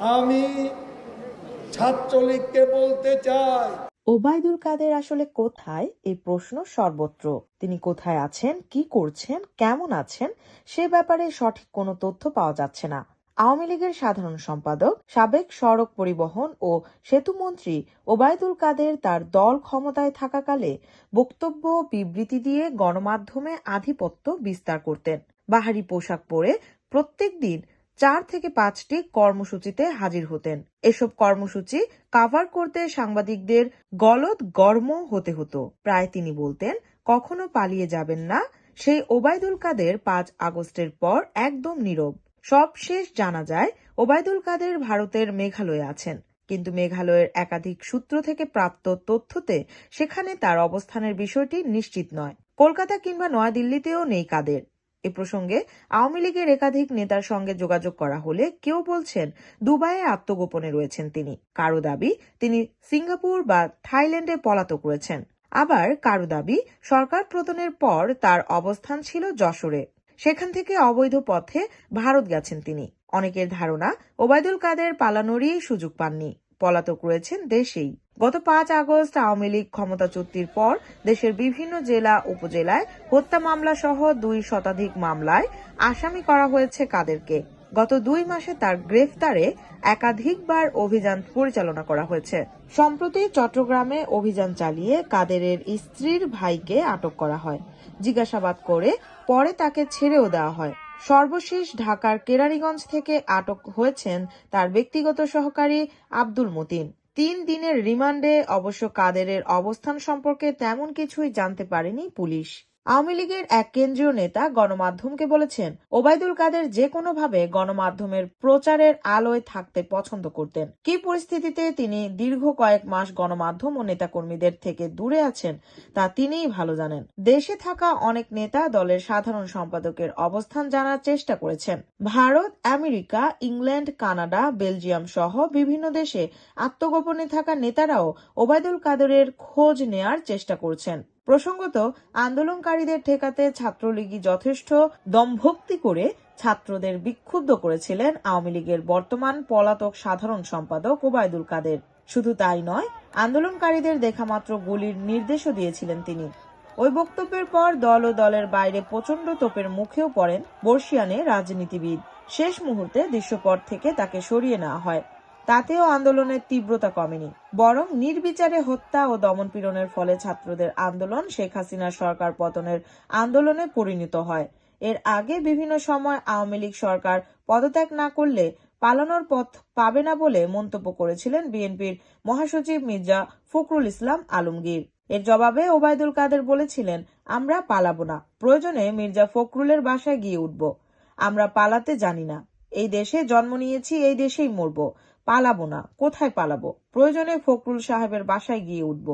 আমি ছাত্রলীগকে বলতে চাই। ওবায়দুল কাদের আসলে কোথায়? এই প্রশ্ন সর্বত্র। তিনি কোথায় আছেন? কি করছেন? কেমন আছেন? সে ব্যাপারে সঠিক কোনো তথ্য পাওয়া যাচ্ছে না। আওয়ামী লীগের সাধারণ সম্পাদক, সাবেক সড়ক পরিবহন ও সেতুমন্ত্রী ওবায়দুল কাদের তার দল ক্ষমতায় থাকাকালে বক্তব্য বিবৃতি দিয়ে গণমাধ্যমে আধিপত্য বিস্তার করতেন। বাহারি পোশাক পরে প্রত্যেক দিন চার থেকে পাঁচটি কর্মসূচিতে হাজির হতেন। এসব কর্মসূচি কাভার করতে সাংবাদিকদের গলদ গর্ম হতে হতো। প্রায় তিনি বলতেন, কখনো পালিয়ে যাবেন না। সেই ওবায়দুল কাদের পাঁচ আগস্টের পর একদম নীরব। সবশেষ জানা যায়, ওবায়দুল কাদের ভারতের মেঘালয়ে আছেন। কিন্তু মেঘালয়ের একাধিক সূত্র থেকে প্রাপ্ত তথ্যতে সেখানে তার অবস্থানের বিষয়টি নিশ্চিত নয়। কলকাতা কিংবা নয়াদিল্লিতেও নেই কাদের। এ প্রসঙ্গে আওয়ামী লীগের একাধিক নেতার সঙ্গে যোগাযোগ করা হলে কেউ বলছেন দুবাইয়ে আত্মগোপনে রয়েছেন তিনি। কারও দাবি তিনি সিঙ্গাপুর বা থাইল্যান্ডে পলাতক রয়েছেন। আবার কারও দাবি সরকার প্রতনের পর তার অবস্থান ছিল যশোরে। সেখান থেকে অবৈধ পথে ভারত গেছেন তিনি। অনেকের ধারণা ওবায়দুল কাদের পালানোরই সুযোগ পাননি। পলাতক রয়েছেন দেশেই। গত পাঁচ আগস্ট আওয়ামী লীগ ক্ষমতাচ্যুতির পর দেশের বিভিন্ন জেলা, উপজেলায় হত্যা মামলা সহ দুই শতাধিক মামলায় আসামি করা হয়েছে কাদেরকে। গত দুই মাসে তার গ্রেফতারে একাধিকবার অভিযান পরিচালনা করা হয়েছে। সম্প্রতি চট্টগ্রামে অভিযান চালিয়ে কাদেরের স্ত্রীর ভাইকে আটক করা হয়। জিজ্ঞাসাবাদ করে পরে তাকে ছেড়েও দেওয়া হয়। সর্বশেষ ঢাকার কেরানীগঞ্জ থেকে আটক হয়েছেন তার ব্যক্তিগত সহকারী আব্দুল মতিন। তিন দিনের রিমান্ডে অবশ্য কাদেরের অবস্থান সম্পর্কে তেমন কিছুই জানতে পারেনি পুলিশ। আওয়ামী লীগের এক কেন্দ্রীয় নেতা গণমাধ্যমকে বলেছেন, ওবায়দুল কাদের যে কোনোভাবে গণমাধ্যমের প্রচারের আলোয় থাকতে পছন্দ করতেন। কি পরিস্থিতিতে তিনি দীর্ঘ কয়েক মাস গণমাধ্যম ও নেতাকর্মীদের থেকে দূরে আছেন, তা তিনিই ভালো জানেন। দেশে থাকা অনেক নেতা দলের সাধারণ সম্পাদকের অবস্থান জানার চেষ্টা করেছেন। Bharat, America, England, Canada, Belgium সহ বিভিন্ন দেশে আত্মগোপনে থাকা নেতারাও ওবায়দুল কাদেরের খোঁজ নেয়ার চেষ্টা করছেন। প্রসঙ্গত, আন্দোলনকারীদের ঠেকাতে ছাত্রলীগই যথেষ্ট দমভক্তি করে ছাত্রদের বিক্ষুব্ধ করেছিলেন আওয়ামী লীগের বর্তমান পলাতক সাধারণ সম্পাদক ওবায়দুল কাদের। শুধু তাই নয়, আন্দোলনকারীদের দেখামাত্র গুলির নির্দেশও দিয়েছিলেন তিনি। ওই বক্তব্যের পর দল ও দলের বাইরে প্রচণ্ড তোপের মুখেও পড়েন বর্ষিয়ানে রাজনীতিবিদ। শেষ মুহূর্তে দৃশ্যপট থেকে তাকে সরিয়ে নেওয়া হয়। তাতেও আন্দোলনের তীব্রতা কমেনি। বরং নির্বিচারে হত্যা ও দমনপীড়নের ফলে ছাত্রদের আন্দোলন শেখ হাসিনার সরকার পতনের আন্দোলনে পরিণত হয়। এর আগে বিভিন্ন সময় আওয়ামী লীগ সরকার পদত্যাগ না করলে পালানোর পথ পাবে না বলে মন্তব্য করেছিলেন বিএনপির মহাসচিব মির্জা ফখরুল ইসলাম আলমগীর। এর জবাবে ওবায়দুল কাদের বলেছিলেন, আমরা পালাবো না। প্রয়োজনে মির্জা ফখরুলের বাসায় গিয়ে উঠব। আমরা পালাতে জানি না। এই দেশে জন্ম নিয়েছি, এই দেশেই মরবো। পালাবো না। কোথায় পালাবো? প্রয়োজনে ফখরুল সাহেবের বাসায় গিয়ে উঠব।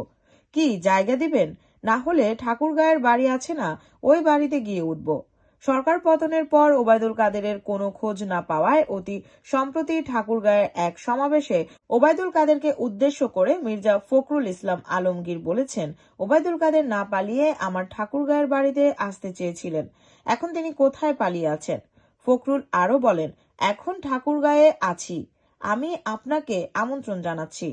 কি, জায়গা দিবেন? না হলে ঠাকুরগাঁয়ের বাড়ি আছে না, ওই বাড়িতে গিয়ে উঠব। সরকার পতনের পর ওবায়দুল কাদেরের কোনো খোঁজ না পাওয়ায় অতি সম্প্রতি ঠাকুরগাঁয়ের এক সমাবেশে ওবায়দুল কাদেরকে উদ্দেশ্য করে মির্জা ফখরুল ইসলাম আলমগীর বলেছেন, ওবায়দুল কাদের না পালিয়ে আমার ঠাকুরগাঁয়ের বাড়িতে আসতে চেয়েছিলেন। এখন তিনি কোথায় পালিয়ে আছেন? ফখরুল আরও বলেন এখন ঠাকুরগাঁয়ে আছি। আমি আপনাকে আমন্ত্রণ জানাচ্ছি।